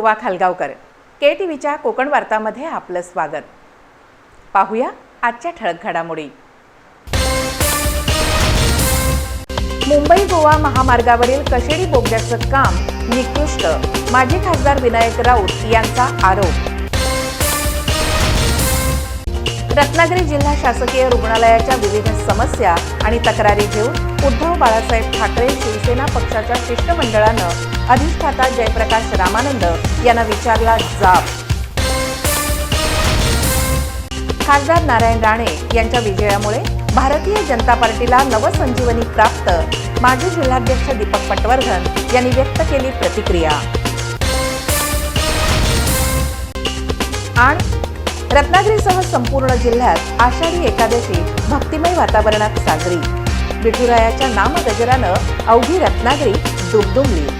पूर्वा खालगावकर. के T व्हीच्या कोकण वार्तामध्ये आपलं स्वागत. पाहूया आजच्या ठळक घडामोडी. मुंबई गोवा महामार्गावरील कशेडी बोगद्याचं काम निकृष्ट. माजी खासदार विनायक राऊत यांचा आरोप. रत्नागिरी जिल्हा शासकीय रुग्णालयाच्या विविध समस्या आणि तक्रारी घेऊन उद्धव बाळासाहेब ठाकरे शिवसेना पक्षाच्या शिष्टमंडळानं अधिष्ठाता जयप्रकाश रामानंद यांना विचारला जाब. खासदार नारायण राणे यांच्या विजयामुळे भारतीय जनता पार्टीला नवसंजीवनी प्राप्त माजी जिल्हाध्यक्ष दीपक पटवर्धन यांनी व्यक्त केली प्रतिक्रिया. आणि रत्नागिरीसह संपूर्ण जिल्ह्यात आषाढी एकादशी भक्तिमय वातावरणात साजरी. विठुरायाच्या नामगजरानं अवघी रत्नागिरी दुमदुमली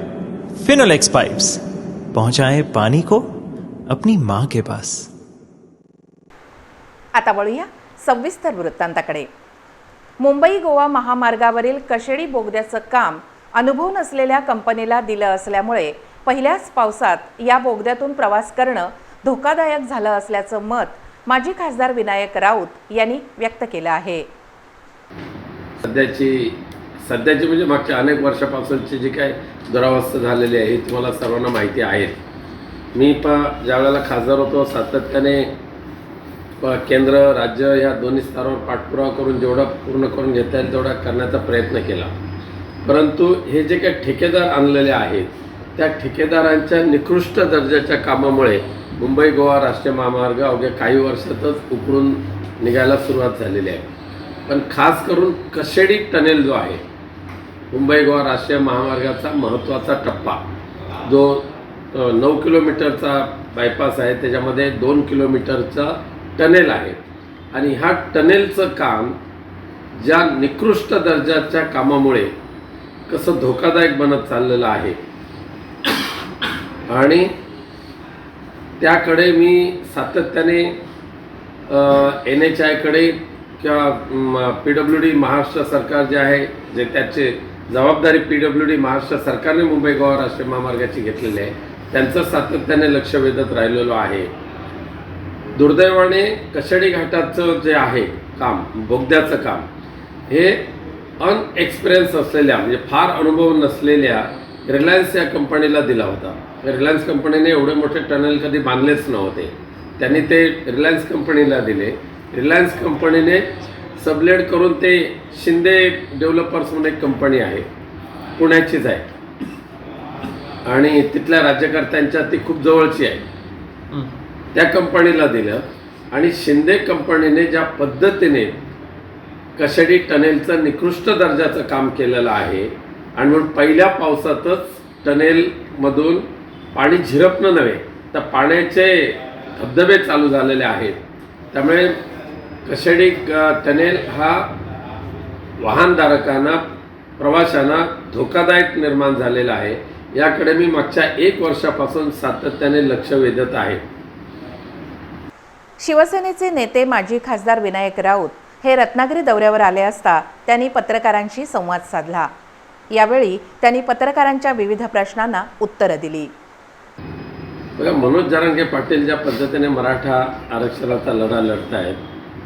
फिनोलेक्स पाइप्स पहुंचाए पानी को अपनी माँ के पास। आता वळूया सविस्तर वृत्तांताकडे. मुंबई गोवा महामार्गावरील कशेडी बोगद्याचं काम अनुभव नसलेल्या कंपनीला दिलं असल्यामुळे पहिल्याच पावसात या बोगद्यातून प्रवास करणं धोकादायक झालं असल्याचं मत माजी खासदार विनायक राऊत यांनी व्यक्त केलं आहे. सध्याची सध्याची म्हणजे मागच्या अनेक वर्षापासूनची जी काय दुरावस्था झालेली आहे ही तुम्हाला सर्वांना माहिती आहे. मी प ज्यावेळेला खासदार होतो सातत्याने प- केंद्र राज्य या दोन्ही स्तरावर पाठपुरावा करून जेवढा पूर्ण करून घेता येईल तेवढा करण्याचा प्रयत्न केला. परंतु हे जे काही ठेकेदार आणलेले आहेत त्या ठेकेदारांच्या निकृष्ट दर्जाच्या कामामुळे मुंबई गोवा राष्ट्रीय महामार्ग अवघ्या काही वर्षातच उकळून निघायला सुरुवात झालेली आहे. पण खास करून कशेडी टनेल जो आहे मुंबई गोवा राष्ट्रीय महामार्गाचा महत्त्वाचा टप्पा. जो नऊ किलोमीटरचा बायपास आहे त्याच्यामध्ये दोन किलोमीटरचा टनेल आहे. आणि ह्या टनेलचं काम ज्या निकृष्ट दर्जाच्या कामामुळे कसं धोकादायक बनत चाललेलं आहे. आणि त्याकडे मी सातत्याने एन एच आयकडे किंवा पी डब्ल्यू डी महाराष्ट्र सरकार जे आहे जे त्याचे जबाबदारी पी डब्ल्यू डी महाराष्ट्र सरकारने मुंबई गोवा राष्ट्रीय महामार्गाची घेतलेली आहे. त्यांचं सातत्याने लक्ष वेधत राहिलेलो आहे. दुर्दैवाने कशेडी घाटाचं जे आहे काम बोगद्याचं काम हे अनएक्सपिरियन्स असलेल्या म्हणजे फार अनुभव नसलेल्या रिलायन्स या कंपनीला दिला होता. रिलायन्स कंपनीने एवढे मोठे टनल कधी बांधलेच नव्हते. त्यांनी ते रिलायन्स कंपनीला दिले. रिलायन्स कंपनीने सबलेट करून ते शिंदे डेव्हलपर्स म्हणून एक कंपनी आहे. पुण्याचीच आहे. आणि तिथल्या राज्यकर्त्यांच्या ती खूप जवळची आहे. त्या कंपनीला दिलं आणि शिंदे कंपनीने ज्या पद्धतीने कशेडी टनेलचं निकृष्ट दर्जाचं काम केलेलं आहे आणि म्हणून पहिल्या पावसातच टनेलमधून पाणी झिरपणं नव्हे तर पाण्याचे धबधबे चालू झालेले आहेत. त्यामुळे कशेडी टनेल हा वाहनधारकांना प्रवाशांना धोकादायक निर्माण झालेला आहे. याकडे मी मागच्या एक वर्षापासून सातत्याने लक्ष वेधत आहे. शिवसेनेचे नेते माजी खासदार विनायक राऊत हे रत्नागिरी दौऱ्यावर आले असता त्यांनी पत्रकारांशी संवाद साधला. यावेळी त्यांनी पत्रकारांच्या विविध प्रश्नांना उत्तरं दिली. बघा मनोज जरांगे पाटील ज्या पद्धतीने मराठा आरक्षणाचा लढा लढत आहेत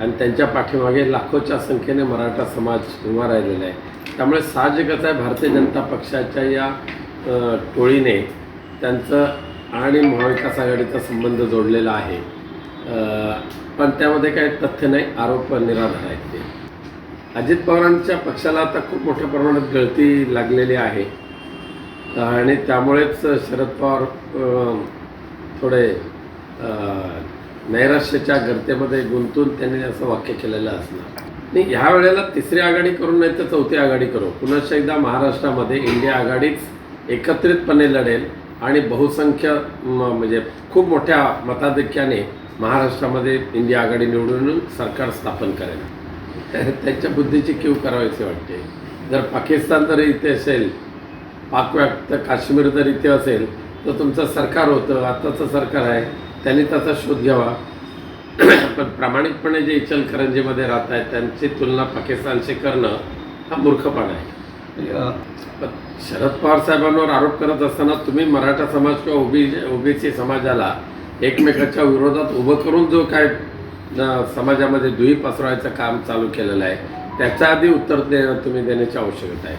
आणि त्यांच्या पाठीमागे लाखोच्या संख्येने मराठा समाज उभा राहिलेला आहे. त्यामुळे साहजिकच आहे भारतीय जनता पक्षाच्या या टोळीने त्यांचं आणि महाविकास आघाडीचा संबंध जोडलेला आहे. पण त्यामध्ये काही तथ्य नाही आरोप निराधार आहेत ते. अजित पवारांच्या पक्षाला आता खूप मोठ्या प्रमाणात गळती लागलेली आहे. आणि त्यामुळेच शरद पवार थोडे नैराश्याच्या गर्तेमध्ये गुंतून त्यांनी असं वाक्य केलेलं असणार. नाही ह्या वेळेला तिसरी आघाडी करू नाही तर चौथी आघाडी करू. पुन्हा एकदा महाराष्ट्रामध्ये इंडिया आघाडीच एकत्रितपणे लढेल आणि बहुसंख्य म्हणजे खूप मोठ्या मताधिक्याने महाराष्ट्रामध्ये इंडिया आघाडी निवडून सरकार स्थापन करेल. त्यांच्या बुद्धीची क्यू करावीशी वाटते. जर पाकिस्तान जर इथे असेल पाकव्याप्त काश्मीर जर इथे असेल तर तुमचं सरकार होतं आत्ताचं सरकार आहे. त्यांनी त्याचा शोध घ्यावा. पण प्रामाणिकपणे जे इचलकरंजीमध्ये राहत आहेत त्यांची तुलना पाकिस्तानशी करणं हा मूर्खपणा आहे. पण शरद पवार साहेबांवर आरोप करत असताना तुम्ही मराठा समाज किंवा ओबी ओबीसी समाजाला एकमेकाच्या विरोधात उभं करून जो काय समाजामध्ये दुही पसरवायचं काम चालू केलेलं आहे त्याच्या आधी उत्तर दे तुम्ही देण्याची आवश्यकता आहे.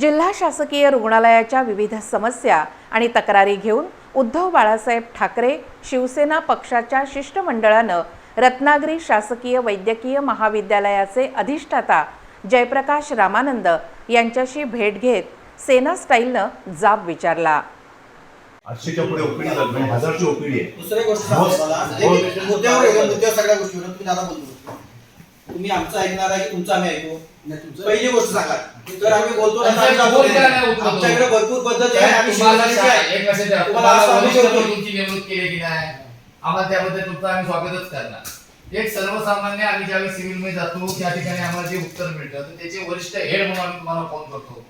जिल्हा शासकीय रुग्णालयाच्या विविध समस्या आणि तक्रारी घेऊन उद्धव बाळासाहेब ठाकरे शिवसेना पक्षाच्या शिष्टमंडळानं रत्नागिरी शासकीय वैद्यकीय महाविद्यालयाचे अधिष्ठाता जयप्रकाश रामानंद यांच्याशी भेट घेत सेना स्टाईलनं जाब विचारला. आठशेच्या पुढे ओपीडी झाली हजारची ओपीडी आहे. गोष्ट मुद्द्यावर मुद्द्यावर सगळ्या गोष्टीवर तुम्ही दादा बोलतो तुम्ही आमचं ऐकणार आहे की तुमचं आम्ही ऐकू? पहिली गोष्ट सांगा. तर आम्ही बोलतो. आमच्याकडे भरपूर पद्धती आहे आम्ही तुमची नेमणूक केली की नाही. आम्हाला त्याबद्दल तुमचं आम्ही स्वागतच करणार. एक सर्वसामान्य आम्ही ज्यावेळी सिव्हिलमध्ये जातो त्या ठिकाणी आम्हाला जे उत्तर मिळतं त्याचे वरिष्ठ हेड म्हणून आम्ही तुम्हाला फोन करतो.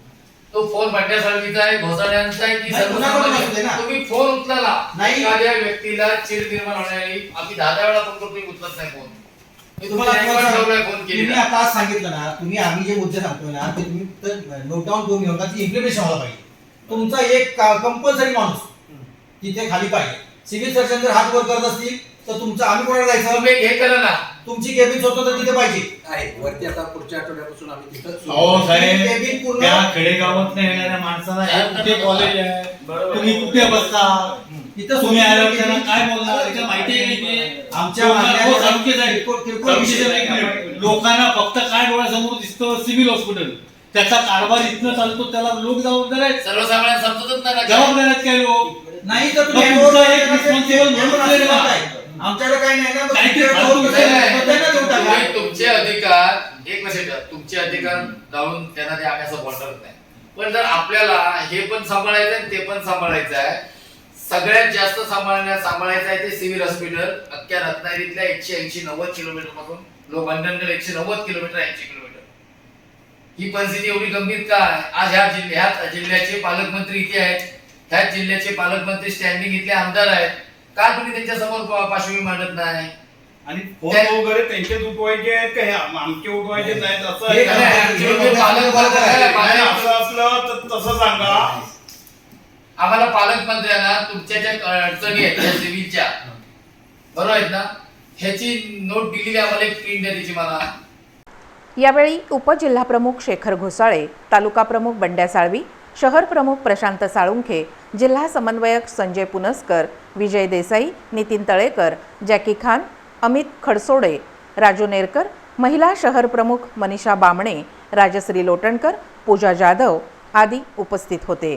तो फोन भंड्यासाळवीचा आहे घोसाळ्यांचा आहे की सर्वसामान्य. तुम्ही फोन उचलला नाही. एखाद्या व्यक्तीला चिड निर्माण होण्याआधी आम्ही दहा दहा वेळा फोन करतो तुम्ही उचलत नाही फोन मी तुम्हाला तुम्हाला तुम्ही आता आज सांगितलं ना तुम्ही आम्ही जे मुद्दे सांगतोय ना ते तुम्ही नोट डाऊन करून घेऊन ती इम्प्लिमेंटेशन व्हायला पाहिजे. तुमचा एक कंपल्सरी माणूस तिथे खाली पाहिजे. सिव्हिल सर्जन जर हात वर करत असतील तर तुमचं आम्ही कोणाला जायचं? तुम्ही हे करा ना. तुमची केबिन स्वतंत्र तिथे पाहिजे. आहे वरती आता पुढच्या आठवड्यापासून आम्ही तिथं सुरू अहो करू. साहेब केबिन पूर्ण त्या खेडेगावात येणाऱ्या माणसाला हे कुठे कॉलेज आहे. तुम्ही कुठे बसता? तिथं तुम्ही काय बोलणार माहिती आहे का इथे? आमच्या लोकांना- मागण्या- सांगते साहेब. किरकोळ- किरकोळ सांगते विषय साहेब, एक मिनिट. लोकांना फक्त काय डोळ्यासमोर दिसतं सिव्हिल हॉस्पिटल त्याचा कारभार इथनं चालतो त्याला लोक जबाबदार आहेत सर्वसामान्य समजतच नाही ना जबाबदार आहेत काय लोक नाही तर तुमचा एक responsible म्हणून. आमच्याकडे काही नाही ना मग काही ते तुमच्याकडे फालतू दोन विषय कसं- नाही. बदलायला देऊन टाका. तुम्ही तुमचे अधिकार एक लक्षात ठेवा तुमचे अधिकार जाऊन त्यांना ते आम्ही असं बोलणार नाही पण जर आपल्याला हे पण सांभाळायचं आहे ते पण सांभाळायचं आहे सगळ्यात जास्त सांभाळण्या सांभाळायचं आहे ते सिव्हिल हॉस्पिटल अख्ख्या रत्नागिरीतल्या एकशे ऐंशी नव्वद किलोमीटरपासून लोक अंडर एकशे नव्वद किलोमीटर ऐंशी किलोमीटर. ही परिस्थिती एवढी गंभीर का आहे? आज ह्या जिल्ह्यात जिल्ह्याचे पालकमंत्री इथे आहेत. ह्याच जिल्ह्याचे पालकमंत्री स्टँडिंग इथले आमदार आहेत. का तुम्ही त्यांच्यासमोर पार्श्वभूमी मांडत नाही? आणि फोन वगैरे त्यांचेच उठवायचे आहेत का? हे आम- आमचे उठवायचे नाहीत हे असं असलं तर तसं सांगा. आम्हाला पालकमंत्र्यांना तुमच्या ज्या अडचणी आहेत त्या सिव्हिलच्या बरोबर आहेत ना? ह्याची नोट दिलेली आम्हाला एक प्रिंट आहे त्याची मला. यावेळी उपजिल्हाप्रमुख शेखर घोसाळे तालुका प्रमुख बंड्या साळवी शहर प्रमुख प्रशांत साळुंखे जिल्हा समन्वयक संजय पुनस्कर विजय देसाई नितीन तळेकर जॅकी खान अमित खडसोडे राजू नेरकर महिला शहर प्रमुख मनीषा बामणे राजश्री लोटणकर पूजा जाधव आदी उपस्थित होते.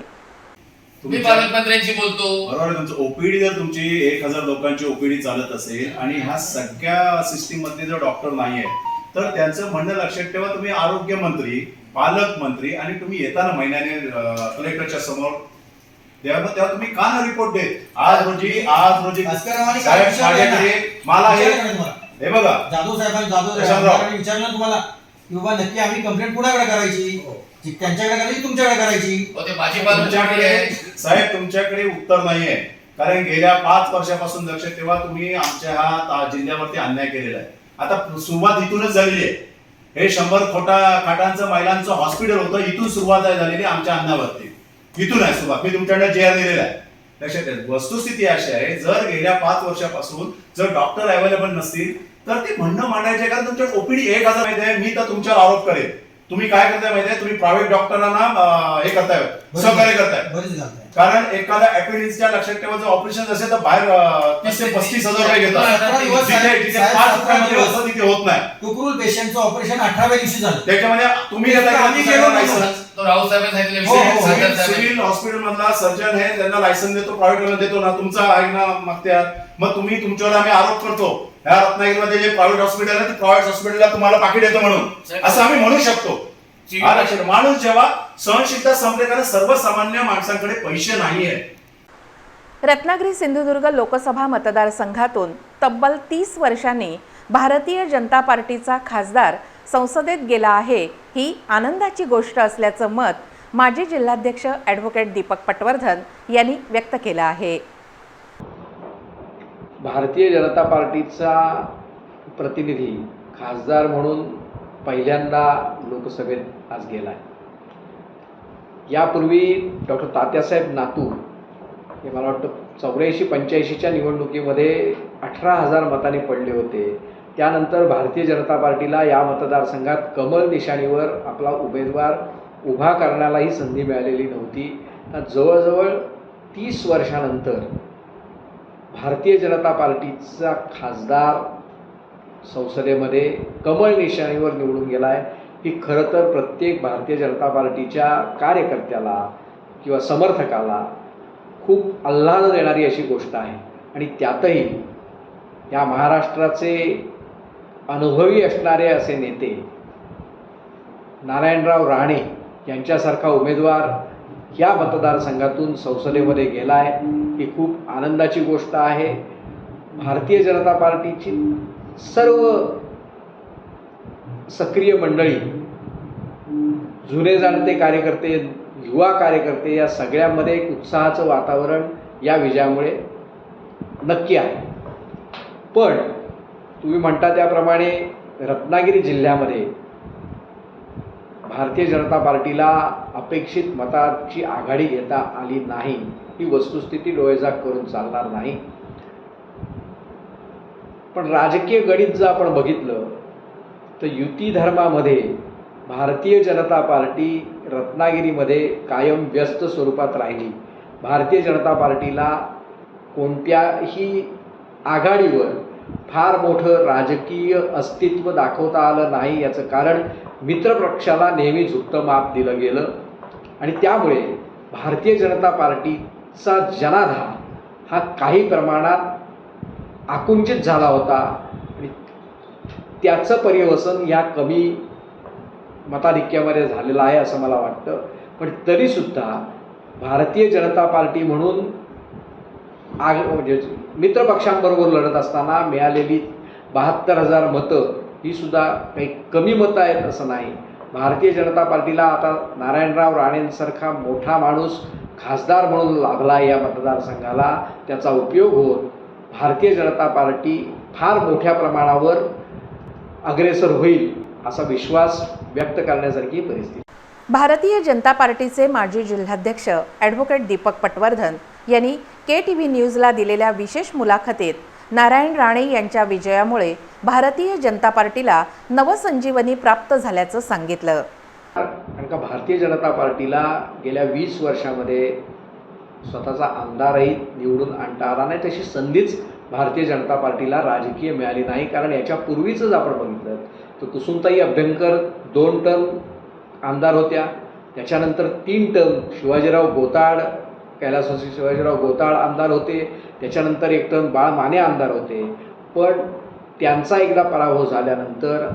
मी पालकमंत्र्यांशी बोलतो बरोबर आहे तुमचं ओपीडी जर तुमची एक हजार लोकांची ओपीडी चालत असेल आणि ह्या सगळ्या सिस्टीममध्ये जर डॉक्टर नाही आहेत तर त्यांचं म्हणणं लक्षात ठेवा तुम्ही आरोग्य मंत्री पालकमंत्री आणि तुम्ही येताना महिन्याने कलेक्टरच्या समोर तेव्हा तेव्हा तुम्ही का ना रिपोर्ट देत आज रोजी आज रोजी साहेब माझ्याकडे? मला हे? हे बघा जाधव साहेबांनी जाधव. साहेबांनी विचारलं तुम्हाला की बाबा नक्की आम्ही कंप्लेंट कुणाकडे करायची त्यांच्याकडे करायची तुमच्याकडे करायची? हो ते तुमच्याकडे साहेब तुमच्याकडे उत्तर नाहीये. कारण गेल्या पाच वर्षापासून लक्षात ठेवा तुम्ही आमच्या ह्या ता- जिल्ह्यावरती अन्याय केलेला आहे. आता सुरुवात इथूनच झालेली आहे. हे शंभर खोटा खाटांचं महिलांचं हॉस्पिटल होतं इथून सुरुवात आहे झालेली आमच्या अन्नावरती. इथून आहे सुरुवात. मी तुमच्याकडे जे आर दिलेला आहे. लक्षात ठेवा वस्तुस्थिती अशी आहे जर गेल्या पाच वर्षापासून जर डॉक्टर अवेलेबल नसतील तर ते म्हणणं मांडायचे कारण तुमच्या ओपीडी एक हजार माहिती आहे मी तर तुमच्यावर आरोप करेन. तुम्ही काय करताय माहितीये? तुम्ही प्रायव्हेट डॉक्टरांना हे करताय सहकार्य करताय. कारण एखाद्या अपेंडिक्सच्या लक्षात ठेवायचं ऑपरेशन असेल तर बाहेर तीस ते पस्तीस हजार रुपये घेतात. तिथे होत नाही. टुकरूल पेशंटचं ऑपरेशन अठराव्या दिवशी झालं. त्याच्यामध्ये तुम्ही लायसन्स? हो, हो, हो. सिव्हिल हॉस्पिटल मधला सर्जन आहे त्यांना लायसन देतो प्रायव्हेट देतो ना तुमचा आहे ना मागत्यात मग तुम्ही तुमच्यावर आम्ही आरोप करतो. ह्या रत्नागिरीमध्ये जे प्रायव्हेट हॉस्पिटल आहे ते प्रायव्हेट हॉस्पिटलला तुम्हाला पाकिट येतं म्हणून. असं आम्ही म्हणू शकतो. माणूस जेव्हा सहनशीलता संपले कारण सर्वसामान्य माणसांकडे पैसे नाही आहेत रत्नागिरी सिंधुदुर्ग लोकसभा मतदारसंघातून तब्बल तीस वर्षांनी भारतीय जनता पार्टीचा खासदार संसदेत गेला आहे ही आनंदाची गोष्ट असल्याचं मत माजी जिल्हाध्यक्ष ॲडव्होकेट दीपक पटवर्धन यांनी व्यक्त केलं आहे. भारतीय जनता पार्टीचा प्रतिनिधी खासदार म्हणून पहिल्यांदा लोकसभेत आज गेला आहे यापूर्वी डॉक्टर तात्यासाहेब नातू हे मला वाटतं चौऱ्याऐंशी पंच्याऐंशीच्या निवडणुकीमध्ये अठरा हजार मताने पडले होते. त्यानंतर भारतीय जनता पार्टीला या मतदारसंघात कमल निशाणीवर आपला उमेदवार उभा करण्यालाही संधी मिळालेली नव्हती. तर जवळजवळ तीस वर्षानंतर भारतीय जनता पार्टीचा खासदार संसदेमध्ये कमळ निशाणीवर निवडून गेला आहे ही खरं तर प्रत्येक भारतीय जनता पार्टीच्या कार्यकर्त्याला किंवा समर्थकाला खूप आल्हाद देणारी अशी गोष्ट आहे. आणि त्यातही या महाराष्ट्राचे अनुभवी असणारे असे नेते नारायणराव राणे यांच्यासारखा उमेदवार या मतदारसंघातून संसदेमध्ये गेला आहे ही खूप आनंदाची गोष्ट आहे. भारतीय जनता पार्टीची सर्व सक्रिय मंडळी जुने जाणते कार्यकर्ते युवा कार्यकर्ते या सगळ्यामध्ये एक उत्साहाचं वातावरण या विजयामुळे नक्की आहे. पण तुम्ही म्हणता त्याप्रमाणे रत्नागिरी जिल्ह्यामध्ये भारतीय जनता पार्टीला अपेक्षित मताची आघाडी घेता आली नाही. ही वस्तुस्थिती डोळेजाग करून चालणार नाही. पण राजकीय गणित जर आपण बघितलं तर युती धर्मामध्ये भारतीय जनता पार्टी रत्नागिरीमध्ये कायम व्यस्त स्वरूपात राहिली. भारतीय जनता पार्टीला कोणत्याही आघाडीवर फार मोठं राजकीय अस्तित्व दाखवता आलं नाही याचं कारण मित्रपक्षाला नेहमीच उत्तम माप दिलं गेलं. आणि त्यामुळे भारतीय जनता पार्टीचा जनाधार हा काही प्रमाणात आकुंचित झाला होता. आणि त्याचं पर्यवसन या कमी मताधिक्यामध्ये झालेलं आहे असं मला वाटतं. पण तरीसुद्धा भारतीय जनता पार्टी म्हणून आग म्हणजे मित्रपक्षांबरोबर लढत असताना मिळालेली बहात्तर हजार मतं ही सुद्धा काही कमी मतं आहेत असं नाही. भारतीय जनता पार्टीला आता नारायणराव राणेंसारखा मोठा माणूस खासदार म्हणून लाभला या मतदारसंघाला. त्याचा उपयोग होत भारतीय जनता पार्टी फार मोठ्या प्रमाणावर अग्रेसर होईल असा विश्वास व्यक्त करण्यासारखी परिस्थिती. भारतीय जनता पार्टीचे माजी जिल्हाध्यक्ष ॲडव्होकेट दीपक पटवर्धन यांनी के टी व्ही न्यूजला दिलेल्या विशेष मुलाखतीत नारायण राणे यांच्या विजयामुळे भारतीय जनता पार्टीला नवसंजीवनी प्राप्त झाल्याचं सांगितलं. कारण का भारतीय जनता पार्टीला गेल्या वीस वर्षामध्ये स्वतःचा आमदारही निवडून आणता आला नाही तशी संधीच भारतीय जनता पार्टीला राजकीय मिळाली नाही. कारण याच्यापूर्वीचंच आपण बघितलं तर कुसुमताई अभ्यंकर दोन टर्म आमदार होत्या त्याच्यानंतर तीन टर्म शिवाजीराव गोताड कैलासवासी शिवाजीराव गोताळ आमदार होते. त्याच्यानंतर एकटन बाळ माने आमदार होते. पण त्यांचा एकदा पराभव झाल्यानंतर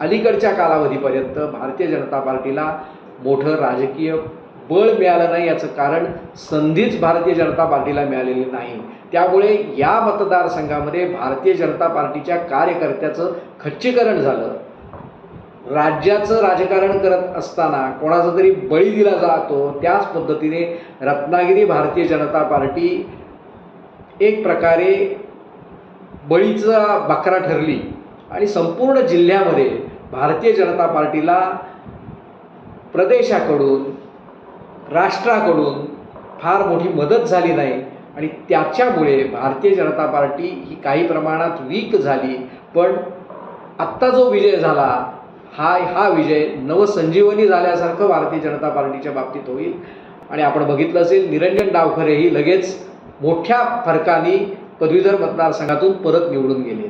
अलीकडच्या कालावधीपर्यंत भारतीय जनता पार्टीला मोठं राजकीय बळ मिळालं नाही याचं कारण संधीच भारतीय जनता पार्टीला मिळालेली नाही. त्यामुळे या मतदारसंघामध्ये भारतीय जनता पार्टीच्या कार्यकर्त्याचं खच्चीकरण झालं. राज्याचं राजकारण करत असताना कोणाचा तरी बळी दिला जातो त्याच पद्धतीने रत्नागिरी भारतीय जनता पार्टी एक प्रकारे बळीचा बकरा ठरली. आणि संपूर्ण जिल्ह्यामध्ये भारतीय जनता पार्टीला प्रदेशाकडून राष्ट्राकडून फार मोठी मदत झाली नाही. आणि त्याच्यामुळे भारतीय जनता पार्टी ही काही प्रमाणात वीक झाली. पण आत्ता जो विजय झाला हा हा विजय नवसंजीवनी झाल्यासारखं भारतीय जनता पार्टीच्या बाबतीत होईल. आणि आपण बघितलं असेल निरंजन डावखरेही लगेच मोठ्या फरकाने पदवीधर मतदारसंघातून परत निवडून गेले.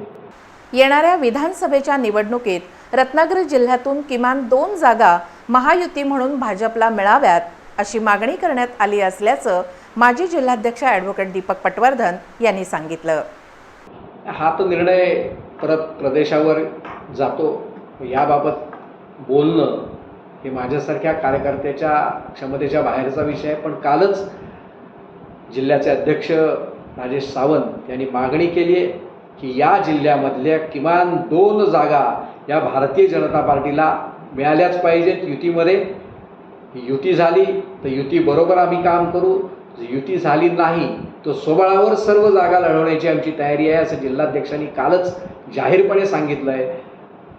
येणाऱ्या विधानसभेच्या निवडणुकीत रत्नागिरी जिल्ह्यातून किमान दोन जागा महायुती म्हणून भाजपला मिळाव्यात अशी मागणी करण्यात आली असल्याचं माजी जिल्हाध्यक्ष ॲडव्होकेट दीपक पटवर्धन यांनी सांगितलं. हा तो निर्णय परत प्रदेशावर जातो. याबाबत बोलणं हे माझ्यासारख्या कार्यकर्त्याच्या क्षमतेच्या बाहेरचा विषय आहे. पण कालच जिल्ह्याचे अध्यक्ष राजेश सावंत यांनी मागणी केली आहे की या जिल्ह्यामधल्या किमान दोन जागा या भारतीय जनता पार्टीला मिळाल्याच पाहिजेत युतीमध्ये. युती झाली तर युतीबरोबर आम्ही काम करू. युती झाली नाही तो सोबळावर सर्व जागा लढवण्याची आमची तयारी आहे असं जिल्हाध्यक्षांनी कालच जाहीरपणे सांगितलं आहे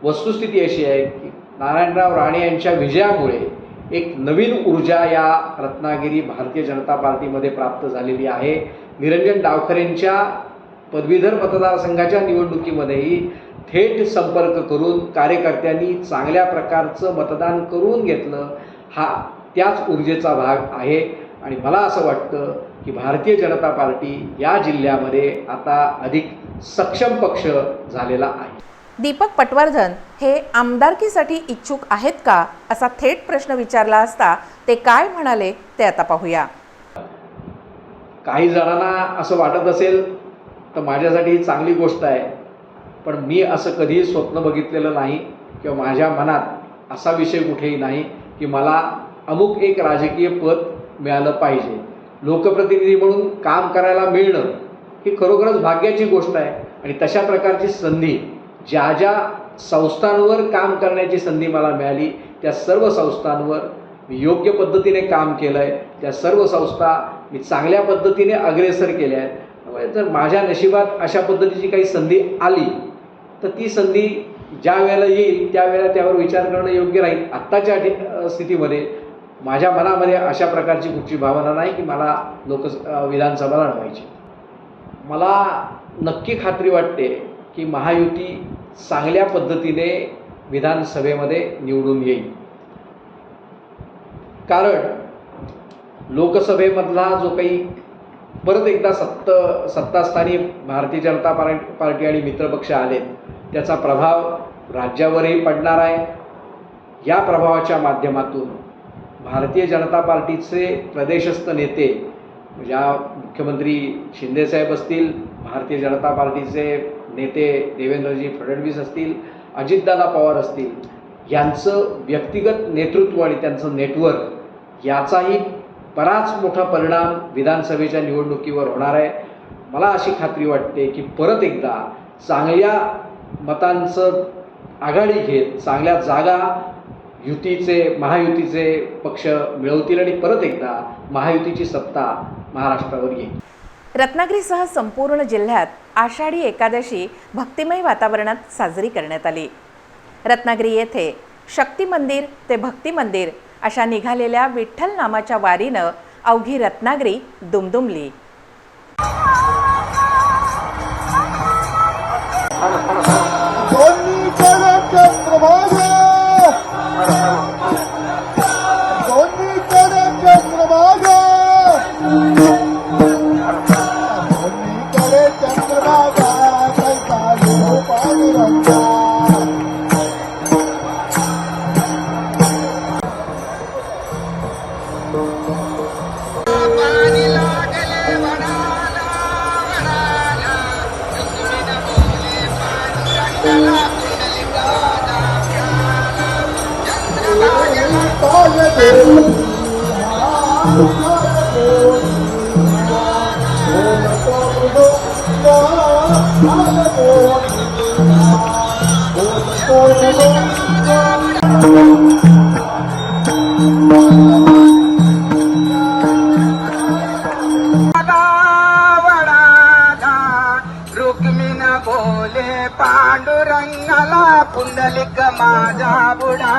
वस्तुस्थिती अशी आहे की नारायणराव राणे यांच्या विजयामुळे एक नवीन ऊर्जा या रत्नागिरी भारतीय जनता पार्टीमध्ये प्राप्त झालेली आहे. निरंजन डावखरेंच्या पदवीधर मतदारसंघाच्या निवडणुकीमध्येही थेट संपर्क करून कार्यकर्त्यांनी चांगल्या प्रकारचं मतदान करून घेतलं हा त्याच ऊर्जेचा भाग आहे. आणि मला असं वाटतं की भारतीय जनता पार्टी या जिल्ह्यामध्ये आता अधिक सक्षम पक्ष झालेला आहे. दीपक पटवर्धन हे आमदारकीसाठी इच्छुक आहेत का असा थेट प्रश्न विचारला असता ते काय म्हणाले ते आता पाहूया. काही जणांना असं वाटत असेल तर माझ्यासाठी ही चांगली गोष्ट आहे. पण मी असं कधीही स्वप्न बघितलेलं नाही किंवा माझ्या मनात असा विषय कुठेही नाही की मला अमुक एक राजकीय पद मिळालं पाहिजे. लोकप्रतिनिधी म्हणून काम करायला मिळणं ही खरोखरच भाग्याची गोष्ट आहे आणि तशा प्रकारची संधी ज्या ज्या संस्थांवर काम करण्याची संधी मला मिळाली त्या सर्व संस्थांवर मी योग्य पद्धतीने काम केलं आहे त्या सर्व संस्था मी चांगल्या पद्धतीने अग्रेसर केल्या आहेत. त्यामुळे जर माझ्या नशिबात अशा पद्धतीची काही संधी आली तर ती संधी ज्या वेळेला येईल त्यावेळेला त्यावर विचार करणं योग्य राहील. आत्ताच्या स्थितीमध्ये माझ्या मनामध्ये अशा प्रकारची कुठची भावना नाही की मला लोक विधानसभा लढवायची. मला नक्की खात्री वाटते की महायुती चांगल्या पद्धतीने विधानसभेमध्ये निवडून येईल. कारण लोकसभेमधला जो काही परत एकदा सत्त सत्तास्थानी भारतीय जनता पार्टी पार्टी आणि मित्रपक्ष आलेत त्याचा प्रभाव राज्यावरही पडणार आहे. या प्रभावाच्या माध्यमातून भारतीय जनता पार्टीचे प्रदेशस्थ नेते म्हणजे ज्या मुख्यमंत्री शिंदेसाहेब असतील भारतीय जनता पार्टीचे नेते देवेंद्रजी फडणवीस असतील अजितदादा पवार असतील यांचं व्यक्तिगत नेतृत्व आणि त्यांचं नेटवर्क याचाही बराच मोठा परिणाम विधानसभेच्या निवडणुकीवर होणार आहे. मला अशी खात्री वाटते की परत एकदा चांगल्या मतांचं आघाडी घेत चांगल्या जागा युतीचे महायुतीचे पक्ष मिळवतील आणि परत एकदा महायुतीची सत्ता महाराष्ट्रावर येईल. रत्नागिरीसह संपूर्ण जिल्ह्यात आषाढी एकादशी भक्तिमय वातावरणात साजरी करण्यात आली. रत्नागिरी येथे शक्ती मंदिर ते भक्ती मंदिर अशा निघालेल्या विठ्ठल नामाच्या वारीनं अवघी रत्नागिरी दुमदुमली. रुक्मिण बोले पांडुरंगाला पुंडलिक माझा बुडा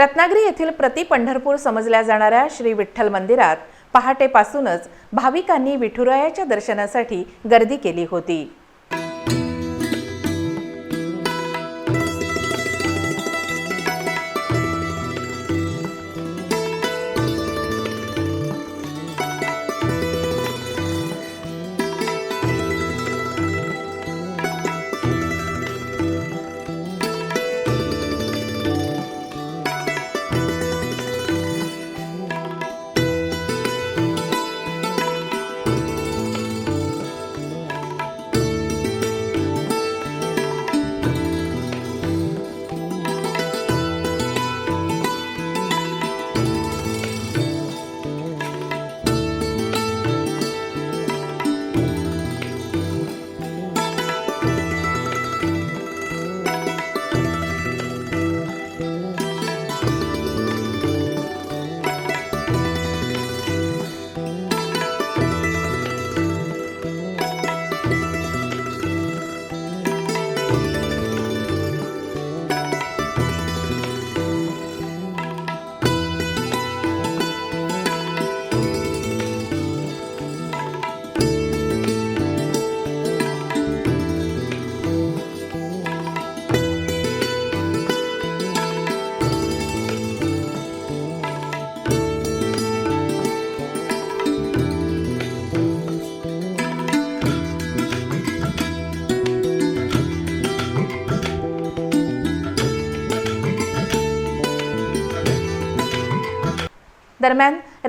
रत्नागिरी येथील प्रति पंढरपूर समजल्या जाणाऱ्या श्री विठ्ठल मंदिरात पहाटेपासूनच भाविकांनी विठुरायाच्या दर्शनासाठी गर्दी केली होती.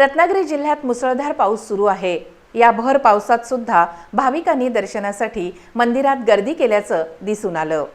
रत्नागिरी जिल्ह्यात मुसळधार पाऊस सुरू आहे. या भर पावसात सुद्धा भाविकांनी दर्शनासाठी मंदिरात गर्दी केल्याचं दिसून आलं.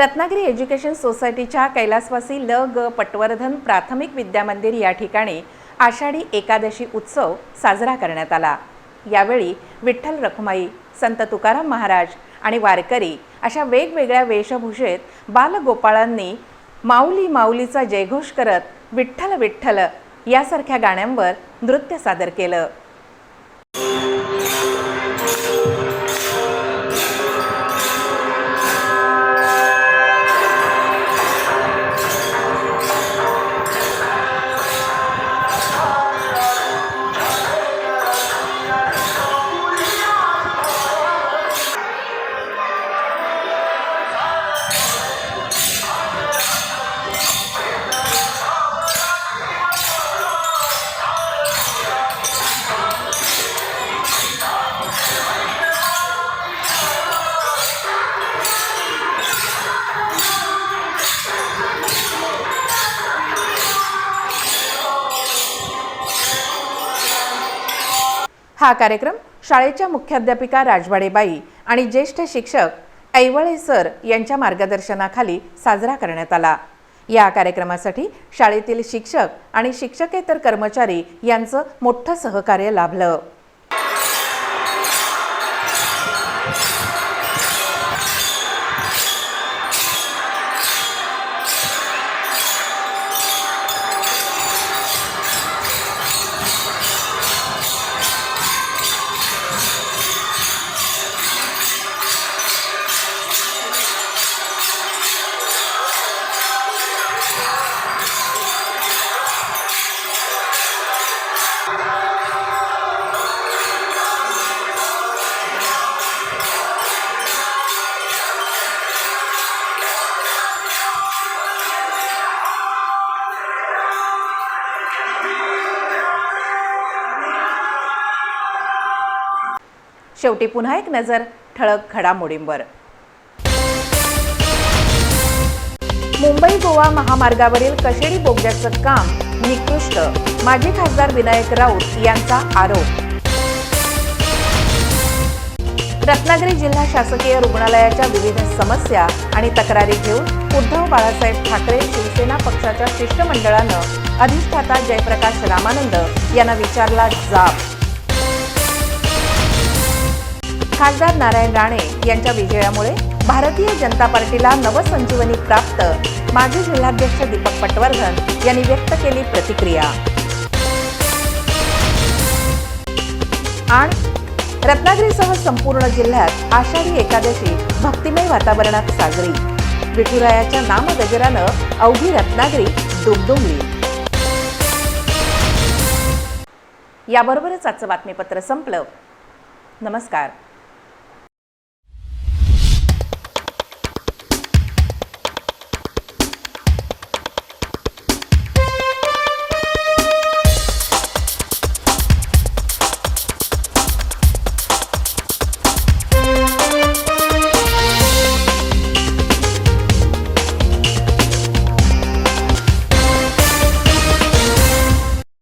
रत्नागिरी एज्युकेशन सोसायटीच्या कैलासवासी ल ग पटवर्धन प्राथमिक विद्यामंदिर या ठिकाणी आषाढी एकादशी उत्सव साजरा करण्यात आला. यावेळी विठ्ठल रखुमाई संत तुकाराम महाराज आणि वारकरी अशा वेगवेगळ्या वेशभूषेत बालगोपाळांनी माऊली माऊलीचा जयघोष करत विठ्ठल विठ्ठल यासारख्या गाण्यांवर नृत्य सादर केलं. हा कार्यक्रम शाळेच्या मुख्याध्यापिका राजवाडेबाई आणि ज्येष्ठ शिक्षक ऐवळे सर यांच्या मार्गदर्शनाखाली साजरा करण्यात आला. या कार्यक्रमासाठी शाळेतील शिक्षक आणि शिक्षकेतर कर्मचारी यांचं मोठं सहकार्य लाभलं. शेवटी पुन्हा एक नजर ठळक घडामोडींवर. मुंबई गोवा महामार्गावरील कशेडी बोगद्याचं काम निकृष्ट माजी खासदार विनायक राऊत यांचा आरोप. रत्नागिरी जिल्हा शासकीय रुग्णालयाच्या विविध समस्या आणि तक्रारी घेऊन उद्धव बाळासाहेब ठाकरे शिवसेना पक्षाच्या शिष्टमंडळानं अधिष्ठाता जयप्रकाश रामानंद यांना विचारला जाब. खासदार नारायण राणे यांच्या विजयामुळे भारतीय जनता पार्टीला नवसंजीवनी प्राप्त माजी जिल्हाध्यक्ष दीपक पटवर्धन यांनी व्यक्त केली प्रतिक्रिया. आणि रत्नागिरीसह संपूर्ण जिल्ह्यात आषाढी एकादशी भक्तिमय वातावरणात साजरी. विठुरायाच्या नामगजरानं अवघी रत्नागिरी दुमदुमली याबरोबरच आजचं बातमीपत्र संपलं. नमस्कार.